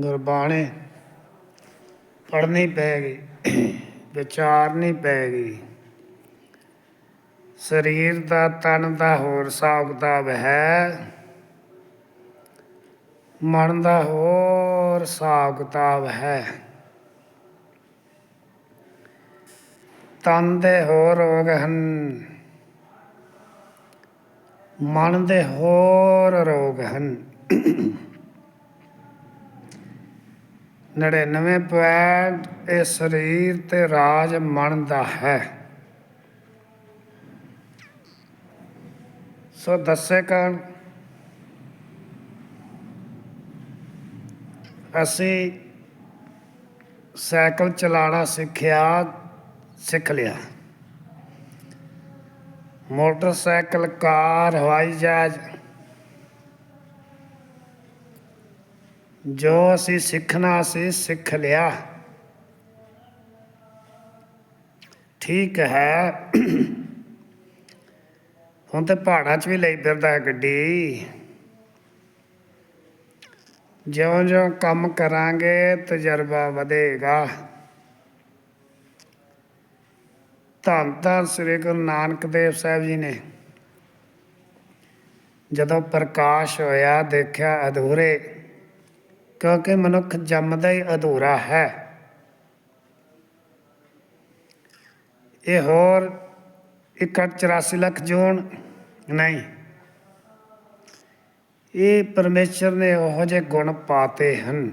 ਗੁਰਬਾਣੀ ਪੜ੍ਹਨੀ ਪੈਗੀ ਵਿਚਾਰਨੀ ਪੈਗੀ ਸਰੀਰ ਦਾ, ਤਨ ਦਾ, ਹੋਰ ਹਿਸਾਬ ਕਿਤਾਬ ਹੈ। ਮਨ ਦਾ ਹੋਰ ਹਿਸਾਬ ਕਿਤਾਬ ਹੈ। ਤਨ ਦੇ ਹੋਰ ਰੋਗ ਹਨ। ਮਨ ਦੇ ਹੋਰ ਰੋਗ ਹਨ। 99 ਪੁਆਇੰਟ ਇਹ ਸਰੀਰ ਤੇ ਰਾਜ ਮਨ ਦਾ ਹੈ। ਸੋ ਦੱਸੇ ਕਣ ਅਸੀਂ ਸਾਈਕਲ ਚਲਾਉਣਾ ਸਿੱਖਿਆ, ਸਿੱਖ ਲਿਆ। ਮੋਟਰਸਾਈਕਲ, ਕਾਰ, ਹਵਾਈ ਜਹਾਜ਼ ਜੋ ਅਸੀਂ ਸਿੱਖਣਾ ਸੀ, ਸਿੱਖ ਲਿਆ। ਠੀਕ ਹੈ। ਹੁਣ ਤੇ ਪਹਾੜਾਂ 'ਚ ਵੀ ਲਈ ਫਿਰਦਾ ਗੱਡੀ। ਜਿਉਂ-ਜਿਉਂ ਕੰਮ ਕਰਾਂਗੇ, ਤਜਰਬਾ ਵਧੇਗਾ। ਧੰਨ ਧੰਨ ਸ੍ਰੀ ਗੁਰੂ ਨਾਨਕ ਦੇਵ ਸਾਹਿਬ ਜੀ ਨੇ ਜਦੋਂ ਪ੍ਰਕਾਸ਼ ਹੋਇਆ, ਦੇਖਿਆ ਅਧੂਰੇ ਕਿਉਂਕਿ ਮਨੁੱਖ ਜੰਮਦਾ ਹੀ ਅਧੂਰਾ ਹੈ। ਇਹ ਹੋਰ 184 ਲੱਖ ਜੂਨ ਨਹੀਂ। ਇਹ ਪਰਮੇਸ਼ਰ ਨੇ ਉਹੋ ਜਿਹੇ ਗੁਣ ਪਾਤੇ ਹਨ।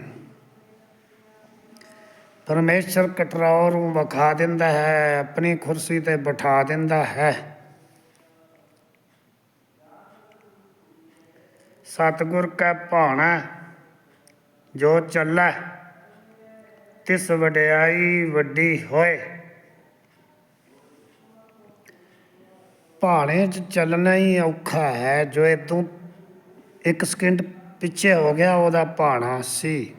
ਪਰਮੇਸ਼ਰ ਕਟਰਾਉ ਨੂੰ ਵਿਖਾ ਦਿੰਦਾ ਹੈ, ਆਪਣੀ ਕੁਰਸੀ ਤੇ ਬਿਠਾ ਦਿੰਦਾ ਹੈ। ਸਤਿਗੁਰ ਕਾ ਭਾਣਾ ਜੋ ਚੱਲੈ, ਤਿਸ ਵਡਿਆਈ ਵੱਡੀ ਹੋਏ। ਭਾਣੇ 'ਚ ਚੱਲਣਾ ਹੀ ਔਖਾ ਹੈ, ਜੋ ਇਦੋਂ ਇੱਕ ਸਕਿੰਟ ਪਿੱਛੇ ਹੋ ਗਿਆ, ਉਹਦਾ ਭਾਣਾ ਸੀ।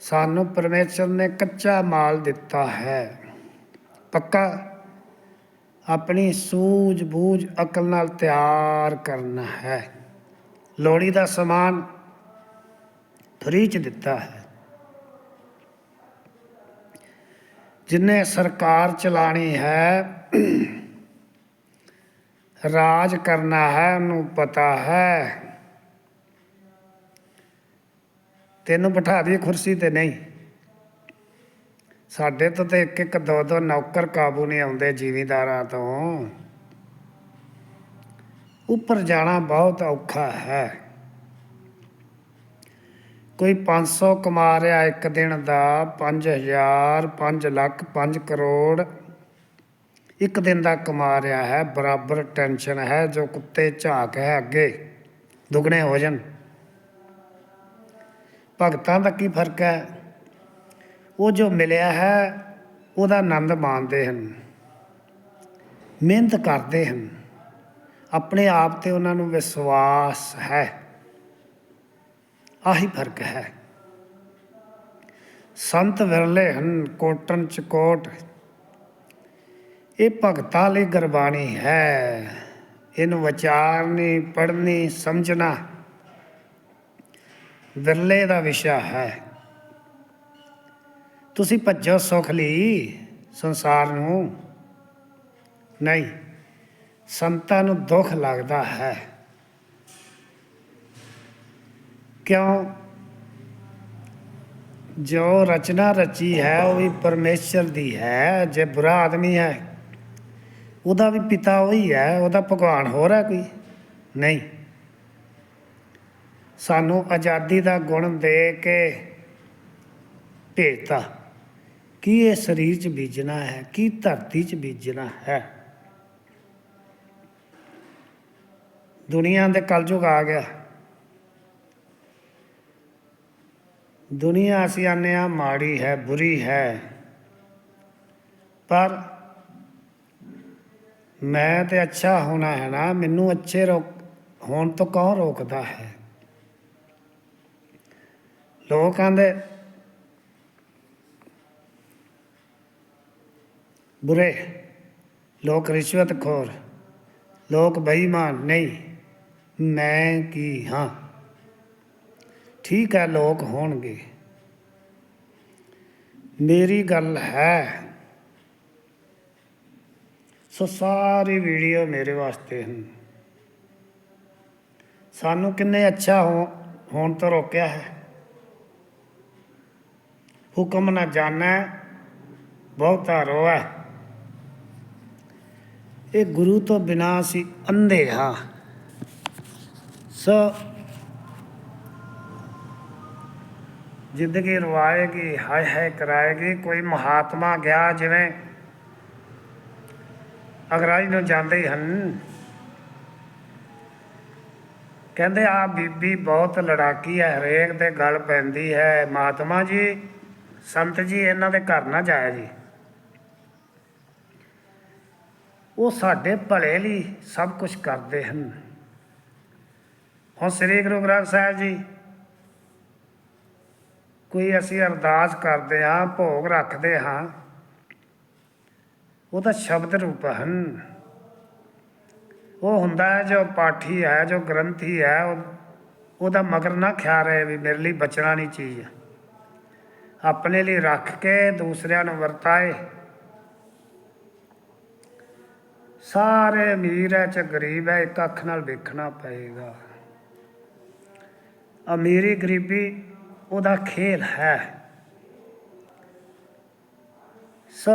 ਸਾਨੂੰ ਪਰਮੇਸ਼ਰ ਨੇ ਕੱਚਾ ਮਾਲ ਦਿੱਤਾ ਹੈ। ਪੱਕਾ, ਆਪਣੀ ਸੂਝ ਬੂਝ ਅਕਲ ਨਾਲ ਤਿਆਰ ਕਰਨਾ ਹੈ। ਲੋੜੀ ਦਾ ਸਮਾਨ ਫਰੀ ਚ ਦਿੱਤਾ ਹੈ। ਜਿਨੇ ਸਰਕਾਰ ਚਲਾਣੀ ਹੈ, ਰਾਜ ਕਰਨਾ ਹੈ, ਉਹਨੂੰ ਪਤਾ ਹੈ। ਤੈਨੂੰ ਬਿਠਾ ਦੀ ਕੁਰਸੀ ਤੇ ਨਹੀਂ? ਸਾਡੇ ਤੋਂ ਤੇ ਇੱਕ ਇੱਕ ਦੋ ਦੋ ਨੌਕਰ ਕਾਬੂ ਨਹੀਂ ਆਉਂਦੇ ਜ਼ਿਮੀਂਦਾਰਾਂ ਤੋਂ। ਉੱਪਰ ਜਾਣਾ ਬਹੁਤ ਔਖਾ ਹੈ। ਕੋਈ 500 ਕਮਾ ਰਿਹਾ ਇੱਕ ਦਿਨ ਦਾ 5000 5 ਲੱਖ 5 ਕਰੋੜ। ਇੱਕ ਦਿਨ ਦਾ ਕਮਾ ਰਿਹਾ ਹੈ, ਬਰਾਬਰ ਟੈਨਸ਼ਨ ਹੈ ਜੋ ਕੁੱਤੇ ਝਾਕ ਹੈ ਅੱਗੇ, ਦੁਗਣੇ ਹੋ ਜਾਣ। ਭਗਤਾਂ ਦਾ ਕੀ ਫ਼ਰਕ ਹੈ? ਉਹ ਜੋ ਮਿਲਿਆ ਹੈ, ਉਹਦਾ ਆਨੰਦ ਮਾਣਦੇ ਹਨ, ਮਿਹਨਤ ਕਰਦੇ ਹਨ। ਆਪਣੇ ਆਪ ਤੇ ਉਹਨਾਂ ਨੂੰ ਵਿਸ਼ਵਾਸ ਹੈ। ਆਹੀ ਫ਼ਰਕ ਹੈ। ਸੰਤ ਵਿਰਲੇ ਹਨ, ਕੋਟਨ ਚ ਕੋਟ। ਇਹ ਭਗਤਾਂ ਲਈ ਗੁਰਬਾਣੀ ਹੈ। ਇਹਨੂੰ ਵਿਚਾਰਨੀ, ਪੜ੍ਹਨੀ, ਸਮਝਣਾ ਵਿਰਲੇ ਦਾ ਵਿਸ਼ਾ ਹੈ। ਤੁਸੀਂ ਭੱਜੋ ਸੁਖ ਲਈ ਸੰਸਾਰ ਨੂੰ। ਨਹੀਂ। ਸੰਤਾਂ ਨੂੰ ਦੁੱਖ ਲੱਗਦਾ ਹੈ। ਕਿਉਂ? ਜੋ ਰਚਨਾ ਰਚੀ ਹੈ, ਉਹ ਵੀ ਪਰਮੇਸ਼ਰ ਦੀ ਹੈ। ਜੇ ਬੁਰਾ ਆਦਮੀ ਹੈ, ਉਹਦਾ ਵੀ ਪਿਤਾ ਉਹੀ ਹੈ, ਉਹਦਾ ਭਗਵਾਨ ਹੋਰ ਹੈ ਕੋਈ? ਨਹੀਂ। ਸਾਨੂੰ ਆਜ਼ਾਦੀ ਦਾ ਗੁਣ ਦੇ ਕੇ ਭੇਜਤਾ। ਕੀ ਇਹ ਸਰੀਰ 'ਚ ਬੀਜਣਾ ਹੈ? ਕੀ ਧਰਤੀ 'ਚ ਬੀਜਣਾ ਹੈ? ਦੁਨੀਆ ਦੇ ਕਲਯੁਗ ਆ ਗਿਆ। ਦੁਨੀਆ ਅਸੀਂ ਆਨੇ ਆ, ਮਾੜੀ ਹੈ, ਬੁਰੀ ਹੈ। ਪਰ ਮੈਂ ਤੇ ਅੱਛਾ ਹੋਣਾ ਹੈ ਨਾ, ਮੈਨੂੰ ਅੱਛੇ ਰੋਕ, ਹੋਣ ਤੋਂ ਕੌਣ ਰੋਕਦਾ ਹੈ? ਲੋਕ ਕਹਿੰਦੇ ਬੁਰੇ। ਲੋਕ ਰਿਸ਼ਵਤਖੋਰ। ਲੋਕ ਬੇਈਮਾਨ। ਨਹੀਂ। ਮੈਂ ਕੀ ਹਾਂ? ਠੀਕ ਹੈ ਲੋਕ ਹੋਣਗੇ। ਮੇਰੀ ਗੱਲ ਹੈ। ਸੋ ਸਾਰੀ ਵੀਡੀਓ ਮੇਰੇ ਵਾਸਤੇ ਹਨ। ਸਾਨੂੰ ਕਿੰਨੇ ਅੱਛਾ ਹੋ, ਹੋਣ ਤੋਂ ਰੋਕਿਆ ਹੈ। ਹੁਕਮ ਨਾ ਜਾਣੈ, ਬਹੁਤਾ ਰੋਵੈ। ਇਹ ਗੁਰੂ ਤੋਂ ਬਿਨਾ ਅਸੀਂ ਅੰਧੇ ਹਾਂ। ਸੋ ਜ਼ਿੰਦਗੀ ਰਵਾਏਗੀ ਹਾਏ ਹਾਏ ਕਰਾਏਗੀ, ਕੋਈ ਮਹਾਤਮਾ ਗਿਆ ਜਿਵੇਂ ਅਗਰਾਈ ਨੂੰ ਜਾਂਦੇ ਹੀ ਹਨ। ਕਹਿੰਦੇ, ਆ ਬੀਬੀ ਬਹੁਤ ਲੜਾਕੀ ਹੈ, ਹਰੇਕ ਦੇ ਗਲ ਪੈਂਦੀ ਹੈ। ਮਹਾਤਮਾ ਜੀ, ਸੰਤ ਜੀ, ਇਹਨਾਂ ਦੇ ਘਰ ਨਾ ਜਾਇਆ ਜੀ। ਉਹ ਸਾਡੇ ਭਲੇ ਲਈ ਸਭ ਕੁਝ ਕਰਦੇ ਹਨ। ਹੁਣ ਸ੍ਰੀ ਗੁਰੂ ਗ੍ਰੰਥ ਸਾਹਿਬ ਜੀ, ਕੋਈ ਅਸੀਂ ਅਰਦਾਸ ਕਰਦੇ ਹਾਂ, ਭੋਗ ਰੱਖਦੇ ਹਾਂ, ਉਹ ਤਾਂ ਸ਼ਬਦ ਰੂਪ ਹਨ। ਉਹ ਹੁੰਦਾ ਹੈ, ਜੋ ਪਾਠੀ ਹੈ, ਜੋ ਗ੍ਰੰਥੀ ਹੈ, ਉਹ- ਉਹਦਾ ਮਗਰ ਨਾ ਖਿਆਲ ਰਹੇ ਵੀ ਮੇਰੇ ਲਈ ਬਚਣਾ ਨਹੀਂ ਚੀਜ਼। ਆਪਣੇ ਲਈ ਰੱਖ ਕੇ ਦੂਸਰਿਆਂ ਨੂੰ ਵਰਤਾਏ। ਸਾਰੇ ਅਮੀਰ ਹੈ, ਚ ਗਰੀਬ ਹੈ, ਇੱਕ ਅੱਖ ਨਾਲ ਵੇਖਣਾ ਪਏਗਾ। ਅਮੀਰੀ ਗਰੀਬੀ ਉਹਦਾ ਖੇਲ ਹੈ। ਸੋ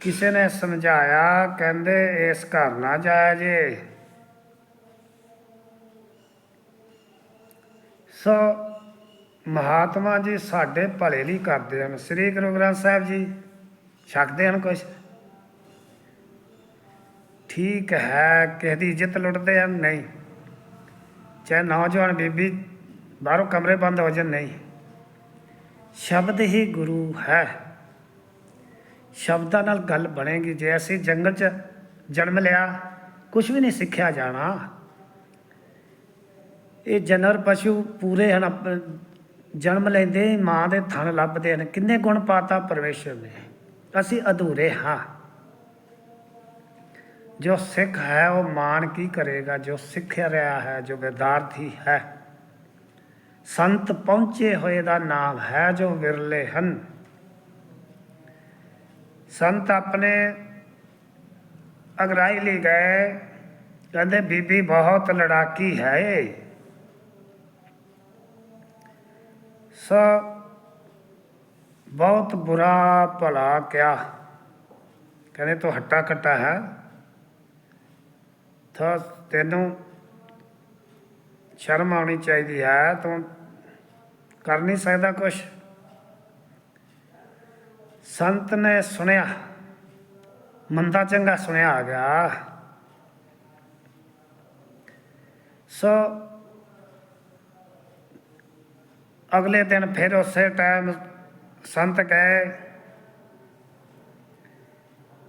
ਕਿਸੇ ਨੇ ਸਮਝਾਇਆ, ਕਹਿੰਦੇ ਇਸ ਘਰ ਨਾ ਜਾਇਆ ਜੇ। ਸੋ ਮਹਾਤਮਾ ਜੀ ਸਾਡੇ ਭਲੇ ਲਈ ਕਰਦੇ ਹਨ। ਸ੍ਰੀ ਗੁਰੂ ਗ੍ਰੰਥ ਸਾਹਿਬ ਜੀ, ਛਕਦੇ ਹਨ ਕੁਛ? ਠੀਕ ਹੈ, ਕਿਸੇ ਦੀ ਇੱਜ਼ਤ ਲੁੱਟਦੇ ਹਨ? ਨਹੀਂ। ਚਾਹੇ ਨੌਜਵਾਨ ਬੀਬੀ ਬਾਹਰੋਂ ਕਮਰੇ ਬੰਦ ਹੋ ਜਾਣ, ਨਹੀਂ। ਸ਼ਬਦ ਹੀ ਗੁਰੂ ਹੈ। ਸ਼ਬਦਾਂ ਨਾਲ ਗੱਲ ਬਣੇਗੀ। ਜੇ ਅਸੀਂ ਜੰਗਲ 'ਚ ਜਨਮ ਲਿਆ ਕੁਝ ਵੀ ਨਹੀਂ ਸਿੱਖਿਆ ਜਾਣਾ। ਇਹ ਜਾਨਵਰ ਪਸ਼ੂ ਪੂਰੇ ਹਨ ਆਪ- ਜਨਮ ਲੈਂਦੇ, ਮਾਂ ਦੇ ਥਣ ਲੱਭਦੇ ਹਨ। ਕਿੰਨੇ ਗੁਣ ਪਾਤਾ ਪਰਮੇਸ਼ਰ ਨੇ। ਅਸੀਂ ਅਧੂਰੇ ਹਾਂ। ਜੋ ਸਿੱਖ ਹੈ, ਉਹ ਮਾਣ ਕੀ ਕਰੇਗਾ? ਜੋ ਸਿੱਖਿਆ ਰਿਹਾ ਹੈ, ਜੋ ਵਿਦਿਆਰਥੀ ਹੈ। ਸੰਤ ਪਹੁੰਚੇ ਹੋਏ ਦਾ ਨਾਮ ਹੈ, ਜੋ ਵਿਰਲੇ ਹਨ। ਸੰਤ ਆਪਣੇ ਅਗਰਾਈ ਲਈ ਗਏ। ਕਹਿੰਦੇ, ਬੀਬੀ, ਬਹੁਤ ਲੜਾਕੀ ਹੈ ਸੋ ਬਹੁਤ ਬੁਰਾ ਭਲਾ ਕਿਆ ਕਹਿੰਦੇ, ਤੂੰ ਹੱਟਾ ਕੱਟਾ ਹੈ? ਤਾਂ ਤੈਨੂੰ ਸ਼ਰਮ ਆਉਣੀ ਚਾਹੀਦੀ ਹੈ, ਤੂੰ ਕਰ ਨਹੀਂ ਸਕਦਾ ਕੁਛ। ਸੰਤ ਨੇ ਸੁਣਿਆ, ਮੰਦਾ ਚੰਗਾ ਸੁਣਿਆ ਆ ਗਿਆ। ਸੋ ਅਗਲੇ ਦਿਨ ਫਿਰ ਉਸੇ ਟਾਈਮ ਸੰਤ ਗਏ।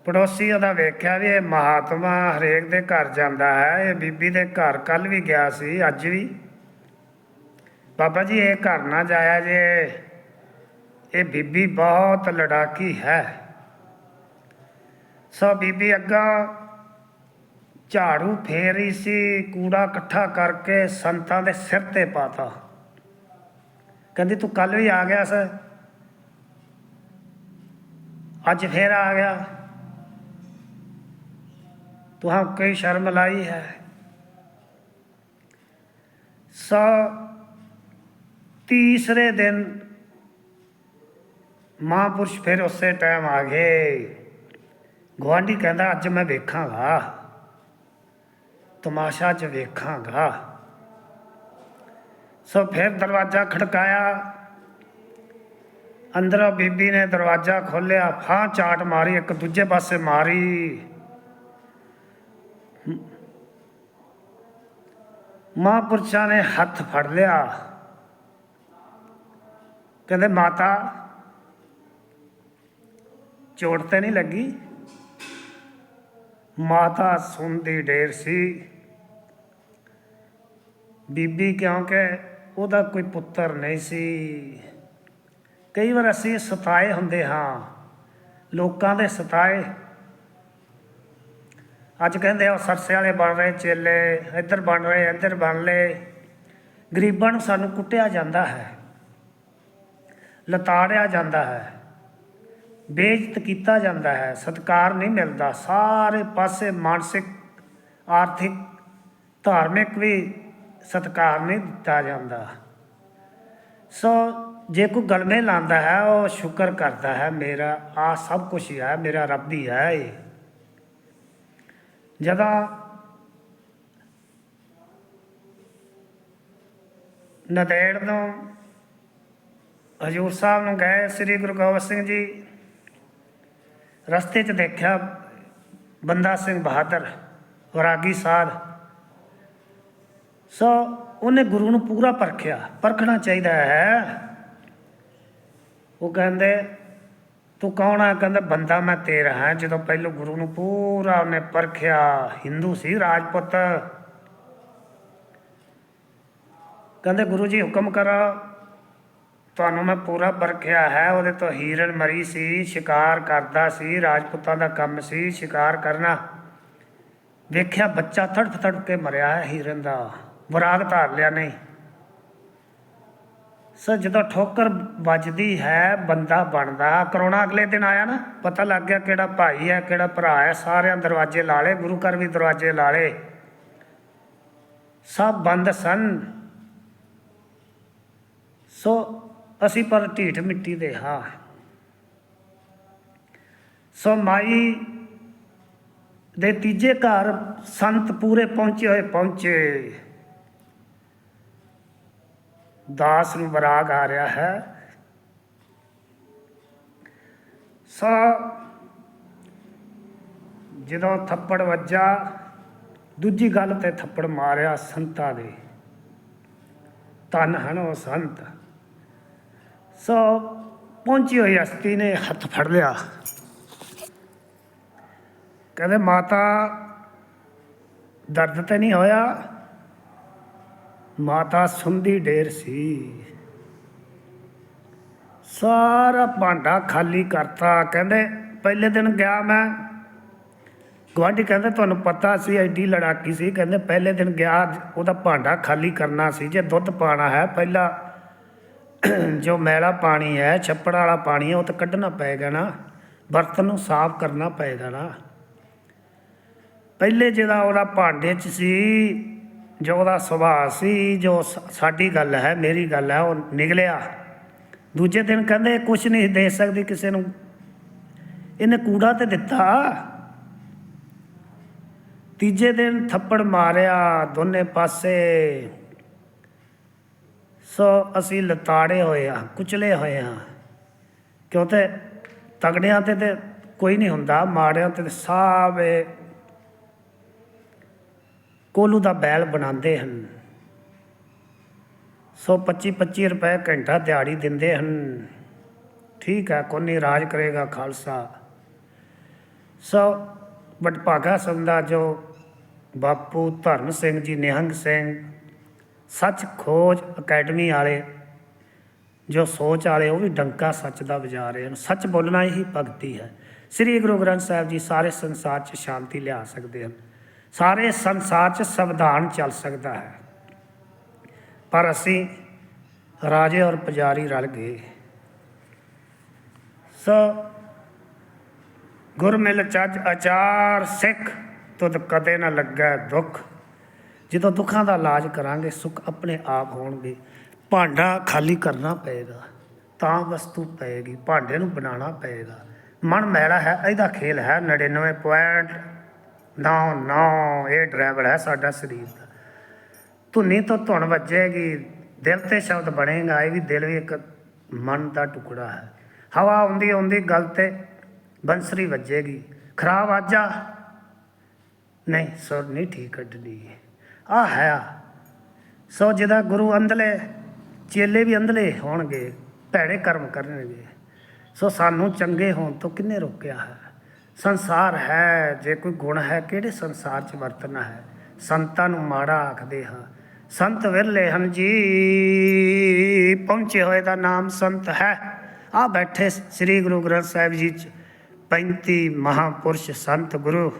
ਪੜੋਸੀ ਉਹਦਾ ਵੇਖਿਆ ਵੀ ਇਹ ਮਹਾਤਮਾ ਹਰੇਕ ਦੇ ਘਰ ਜਾਂਦਾ ਹੈ, ਇਹ ਬੀਬੀ ਦੇ ਘਰ ਕੱਲ ਵੀ ਗਿਆ ਸੀ, ਅੱਜ ਵੀ। ਬਾਬਾ ਜੀ, ਇਹ ਘਰ ਨਾ ਜਾਇਆ ਜੇ, ਇਹ ਬੀਬੀ ਬਹੁਤ ਲੜਾਕੀ ਹੈ। ਸੋ ਬੀਬੀ ਅੱਗਾ ਝਾੜੂ ਫੇਰੀ ਸੀ, ਕੂੜਾ ਇਕੱਠਾ ਕਰਕੇ ਸੰਤਾਂ ਦੇ ਸਿਰ ਤੇ ਪਾਤਾ। ਕਹਿੰਦੀ, ਤੂੰ ਕੱਲ ਵੀ ਆ ਗਿਆ ਸਰ। ਅੱਜ ਫੇਰ ਆ ਗਿਆ। ਤੁਹਾਂ ਕੋਈ ਸ਼ਰਮ ਲਾਈ ਹੈ ਸੋ ਤੀਸਰੇ ਦਿਨ ਮਹਾਂਪੁਰਸ਼ ਫਿਰ ਉਸੇ ਟਾਈਮ ਆ ਗਏ ਗੁਆਂਢੀ ਕਹਿੰਦਾ ਅੱਜ ਮੈਂ ਵੇਖਾਂਗਾ ਤਮਾਸ਼ਾ ਚ ਵੇਖਾਂਗਾ ਸੋ ਫਿਰ ਦਰਵਾਜ਼ਾ ਖੜਕਾਇਆ ਅੰਦਰੋਂ ਬੀਬੀ ਨੇ ਦਰਵਾਜ਼ਾ ਖੋਲ੍ਹਿਆ ਫਾਂ ਚਾਟ ਮਾਰੀ ਇੱਕ ਦੂਜੇ ਪਾਸੇ ਮਾਰੀ ਮਹਾਂਪੁਰਸ਼ਾਂ ਨੇ ਹੱਥ ਫੜ ਲਿਆ। ਕਹਿੰਦੇ, ਮਾਤਾ, ਚੋਟ ਤੇ ਨਹੀਂ ਲੱਗੀ? ਮਾਤਾ ਸੁਣਦੀ ਢੇਰ ਸੀ। ਬੀਬੀ ਕਿਉਂਕਿ ਉਹਦਾ ਕੋਈ ਪੁੱਤਰ ਨਹੀਂ ਸੀ? ਕਈ ਵਾਰ ਅਸੀਂ ਸਤਾਏ ਹੁੰਦੇ ਹਾਂ। ਲੋਕਾਂ ਦੇ ਸਤਾਏ ਅੱਜ ਕਹਿੰਦੇ ਉਹ ਸਰਸੇ ਵਾਲੇ ਬਣ ਰਹੇ, ਚੇਲੇ ਇੱਧਰ ਬਣ ਰਹੇ, ਇੱਧਰ ਬਣ ਲਏ। ਗਰੀਬਾਂ ਨੂੰ ਸਾਨੂੰ ਕੁੱਟਿਆ ਜਾਂਦਾ ਹੈ, ਲਤਾੜਿਆ ਜਾਂਦਾ ਹੈ, ਬੇਇੱਜ਼ਤ ਕੀਤਾ ਜਾਂਦਾ ਹੈ, ਸਤਕਾਰ ਨਹੀਂ ਮਿਲਦਾ। ਸਾਰੇ ਪਾਸੇ ਮਾਨਸਿਕ, ਆਰਥਿਕ, ਧਾਰਮਿਕ ਵੀ ਸਤਕਾਰ ਨਹੀਂ ਦਿੱਤਾ ਜਾਂਦਾ। ਸੋ ਜੇ ਕੋਈ ਗਲਮੇ ਲਾਂਦਾ ਹੈ, ਉਹ ਸ਼ੁਕਰ ਕਰਦਾ ਹੈ, ਮੇਰਾ ਆ ਸਭ ਕੁਝ ਹੀ ਹੈ, ਮੇਰਾ ਰੱਬ ਹੀ ਹੈ ਇਹ। ਜਦੋਂ ਨਦੇੜ ਤੋਂ ਹਜੂਰ ਸਾਹਿਬ ਨੂੰ ਗਏ, ਸ੍ਰੀ ਗੁਰੂ ਗੋਬਿੰਦ ਸਿੰਘ ਜੀ, ਰਸਤੇ 'ਚ ਦੇਖਿਆ ਬੰਦਾ ਸਿੰਘ ਬਹਾਦਰ ਵਰਾਗੀ ਸਾਧ। ਸੋ ਉਹਨੇ ਗੁਰੂ ਨੂੰ ਪੂਰਾ ਪਰਖਿਆ, ਪਰਖਣਾ ਚਾਹੀਦਾ ਹੈ। ਉਹ ਕਹਿੰਦੇ ਤੂੰ ਕੌਣ ਆ? ਕਹਿੰਦਾ, ਬੰਦਾ ਮੈਂ ਤੇਰਾ ਹਾਂ। ਜਦੋਂ ਪਹਿਲੋਂ ਗੁਰੂ ਨੂੰ ਪੂਰਾ ਉਹਨੇ ਪਰਖਿਆ, ਹਿੰਦੂ ਸੀ ਰਾਜਪੁੱਤ। ਕਹਿੰਦੇ, ਗੁਰੂ ਜੀ ਹੁਕਮ ਕਰੋ, ਤੁਹਾਨੂੰ ਮੈਂ ਪੂਰਾ ਪਰਖਿਆ ਹੈ। ਉਹਦੇ ਤੋਂ ਹੀਰਨ ਮਰੀ ਸੀ, ਸ਼ਿਕਾਰ ਕਰਦਾ ਸੀ, ਰਾਜਪੂਤਾਂ ਦਾ ਕੰਮ ਸੀ, ਸ਼ਿਕਾਰ ਕਰਨਾ। ਵੇਖਿਆ ਬੱਚਾ ਤੜਫ ਤੜਫ ਕੇ ਮਰਿਆ ਹੈ ਹੀਰਨ ਦਾ। ਵਿਰਾਗ ਧਾਰ ਲਿਆ ਨਹੀਂ। ਸਰ, ਜਦੋਂ ਠੋਕਰ ਵੱਜਦੀ ਹੈ, ਬੰਦਾ ਬਣਦਾ। ਕਰੋਨਾ ਅਗਲੇ ਦਿਨ ਆਇਆ ਨਾ, ਪਤਾ ਲੱਗ ਗਿਆ ਕਿਹੜਾ ਭਾਈ ਹੈ, ਕਿਹੜਾ ਭਰਾ ਹੈ। ਸਾਰਿਆਂ ਦਰਵਾਜ਼ੇ ਲਾ ਲਏ, ਗੁਰੂ ਘਰ ਵੀ ਦਰਵਾਜ਼ੇ ਲਾ ਲਏ। ਸਭ ਬੰਦ ਸਨ। ਸੋ ਅਸੀਂ ਪਰ ਢੀਠ ਮਿੱਟੀ ਦੇ ਹਾਂ। ਸੋ ਮਾਈ ਦੇ ਤੀਜੇ ਘਰ ਸੰਤ ਪੂਰੇ ਪਹੁੰਚੇ ਹੋਏ ਪਹੁੰਚੇ। ਦਾਸ ਨੂੰ ਬਰਾਗ ਆ ਰਿਹਾ ਹੈ। ਸੋ ਜਦੋਂ ਥੱਪੜ ਵੱਜਾ, ਦੂਜੀ ਗੱਲ ਤੇ ਥੱਪੜ ਮਾਰਿਆ ਸੰਤਾਂ ਦੇ। ਤਨ ਹਨ ਉਹ ਸੰਤ। ਸੋ ਪਹੁੰਚੀ ਹੋਈ ਹਸਤੀ ਨੇ ਹੱਥ ਫੜ ਲਿਆ। ਕਹਿੰਦੇ, ਮਾਤਾ, ਦਰਦ ਤੇ ਨਹੀਂ ਹੋਇਆ? ਮਾਤਾ ਸੁੰਦੀ ਢੇਰ ਸੀ। ਸਾਰਾ ਭਾਂਡਾ ਖਾਲੀ ਕਰਤਾ। ਕਹਿੰਦੇ, ਪਹਿਲੇ ਦਿਨ ਗਿਆ ਮੈਂ। ਗੁਆਂਢੀ ਕਹਿੰਦੇ, ਤੁਹਾਨੂੰ ਪਤਾ ਸੀ ਐਡੀ ਲੜਾਕੀ ਸੀ? ਕਹਿੰਦੇ, ਪਹਿਲੇ ਦਿਨ ਗਿਆ, ਉਹਦਾ ਭਾਂਡਾ ਖਾਲੀ ਕਰਨਾ ਸੀ। ਜੇ ਦੁੱਧ ਪਾਣਾ ਹੈ, ਪਹਿਲਾਂ ਜੋ ਮੈਲਾ ਪਾਣੀ ਹੈ, ਛੱਪੜ ਵਾਲਾ ਪਾਣੀ ਹੈ, ਉਹ ਤਾਂ ਕੱਢਣਾ ਪਏਗਾ ਨਾ। ਬਰਤਨ ਨੂੰ ਸਾਫ਼ ਕਰਨਾ ਪਏਗਾ ਨਾ। ਪਹਿਲੇ ਜਿਹੜਾ ਉਹਦਾ ਭਾਂਡੇ 'ਚ ਸੀ ਜੋ ਉਹਦਾ ਸੁਭਾਅ ਸੀ, ਜੋ ਸਾਡੀ ਗੱਲ ਹੈ, ਮੇਰੀ ਗੱਲ ਹੈ, ਉਹ ਨਿਕਲਿਆ। ਦੂਜੇ ਦਿਨ ਕਹਿੰਦੇ ਕੁਝ ਨਹੀਂ ਦੇ ਸਕਦੀ ਕਿਸੇ ਨੂੰ। ਇਹਨੇ ਕੂੜਾ ਤੇ ਦਿੱਤਾ। ਤੀਜੇ ਦਿਨ ਥੱਪੜ ਮਾਰਿਆ ਦੋਨੇ ਪਾਸੇ। ਸੋ ਅਸੀਂ ਲਤਾੜੇ ਹੋਏ ਆ ਕੁਚਲੇ ਹੋਏ ਆ ਕਿਉਂਕਿ ਤਗੜਿਆਂ ਤੇ ਤੇ ਕੋਈ ਨਹੀਂ ਹੁੰਦਾ, ਮਾੜਿਆਂ ਤੇ ਸਭ ਇਹ ਕੋਲੂ ਦਾ ਬੈਲ ਬਣਾਉਂਦੇ ਹਨ। ਸੋ 25 25 ਰੁਪਏ ਘੰਟਾ ਦਿਹਾੜੀ ਦਿੰਦੇ ਹਨ। ਠੀਕ ਹੈ ਕੋਨੀ ਰਾਜ ਕਰੇਗਾ ਖਾਲਸਾ? ਸੋ ਵਡਭਾਗਾ ਸੰਦਾ ਜੋ ਬਾਪੂ ਧਰਮ ਸਿੰਘ ਜੀ, ਨਿਹੰਗ ਸਿੰਘ ਸੱਚ ਖੋਜ ਅਕੈਡਮੀ ਵਾਲੇ, ਜੋ ਸੋਚ ਵਾਲੇ, ਉਹ ਵੀ ਡੰਕਾ ਸੱਚ ਦਾ ਵਜਾ ਰਹੇ ਹਨ। ਸੱਚ ਬੋਲਣਾ ਹੀ ਭਗਤੀ ਹੈ। ਸ੍ਰੀ ਗੁਰੂ ਗ੍ਰੰਥ ਸਾਹਿਬ ਜੀ ਸਾਰੇ ਸੰਸਾਰ 'ਚ ਸ਼ਾਂਤੀ ਲਿਆ ਸਕਦੇ ਹਨ। ਸਾਰੇ ਸੰਸਾਰ 'ਚ ਸੰਵਿਧਾਨ ਚੱਲ ਸਕਦਾ ਹੈ। ਪਰ ਅਸੀਂ ਰਾਜੇ ਔਰ ਪੁਜਾਰੀ ਰਲ ਗਏ। ਸੋ ਗੁਰਮਿਲ ਚੱਜ ਅਚਾਰ ਸਿੱਖ, ਤੁਧ ਕਦੇ ਨਾ ਲੱਗਾ ਦੁੱਖ। ਜਦੋਂ ਦੁੱਖਾਂ ਦਾ ਇਲਾਜ ਕਰਾਂਗੇ, ਸੁੱਖ ਆਪਣੇ ਆਪ ਹੋਣਗੇ। ਭਾਂਡਾ ਖਾਲੀ ਕਰਨਾ ਪਏਗਾ, ਤਾਂ ਵਸਤੂ ਪਏਗੀ, ਭਾਂਡੇ ਨੂੰ ਬਣਾਉਣਾ ਪਏਗਾ। ਮਨ ਮੈਲਾ ਹੈ, ਇਹਦਾ ਖੇਲ ਹੈ। 99.99 ਇਹ ਡਰਾਈਵਰ ਹੈ ਸਾਡਾ ਸਰੀਰ ਦਾ। ਧੁਨੀ ਤੋਂ ਧੁਨ ਵੱਜੇਗੀ, ਦਿਲ ਤੇ ਸ਼ਬਦ ਬਣੇਗਾ, ਇਹ ਵੀ ਦਿਲ ਵੀ ਇੱਕ ਮਨ ਦਾ ਟੁਕੜਾ ਹੈ। ਹਵਾ ਆਉਂਦੀ ਆਉਂਦੀ ਗੱਲ ਤੇ ਬੰਸਰੀ ਵੱਜੇਗੀ। ਖਰਾਬ ਆਜਾ ਨਹੀਂ, ਸੁਰ ਨਹੀਂ ਠੀਕ ਕੱਢਣੀ। ਆ ਹੈ ਸੋ ਜਿਹਦਾ ਗੁਰੂ ਅੰਧਲੇ, ਚੇਲੇ ਵੀ ਅੰਧਲੇ ਹੋਣਗੇ, ਭੈੜੇ ਕਰਮ ਕਰਨਗੇ। ਸੋ ਸਾਨੂੰ ਚੰਗੇ ਹੋਣ ਤੋਂ ਕਿੰਨੇ ਰੋਕਿਆ ਹੈ? ਸੰਸਾਰ ਹੈ, ਜੇ ਕੋਈ ਗੁਣ ਹੈ, ਕਿਹੜੇ ਸੰਸਾਰ 'ਚ ਵਰਤਣਾ ਹੈ? ਸੰਤਾਂ ਨੂੰ ਮਾੜਾ ਆਖਦੇ ਹਾਂ। ਸੰਤ ਵਿਰਲੇ ਹਨ ਜੀ, ਪਹੁੰਚੇ ਹੋਏ ਦਾ ਨਾਮ ਸੰਤ ਹੈ। ਆ ਬੈਠੇ ਸ੍ਰੀ ਗੁਰੂ ਗ੍ਰੰਥ ਸਾਹਿਬ ਜੀ 'ਚ 35 ਮਹਾਪੁਰਸ਼ ਸੰਤ ਗੁਰੂ।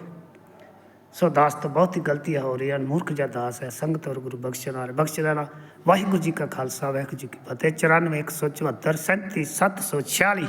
ਸੋ ਦਾਸ ਤੋਂ ਬਹੁਤ ਹੀ ਗਲਤੀਆਂ ਹੋ ਰਹੀਆਂ ਹਨ ਮੂਰਖ ਜਿਹਾ ਦਾਸ ਹੈ, ਸੰਗਤ ਔਰ ਗੁਰੂ ਬਖਸ਼ਣ ਵਾਲੇ। ਬਖਸ਼ ਦੇਣਾ। ਵਾਹਿਗੁਰੂ ਜੀ ਕਾ ਖਾਲਸਾ, ਵਾਹਿਗੁਰੂ ਜੀ ਕੀ ਫਤਿਹ। 94 174 37 746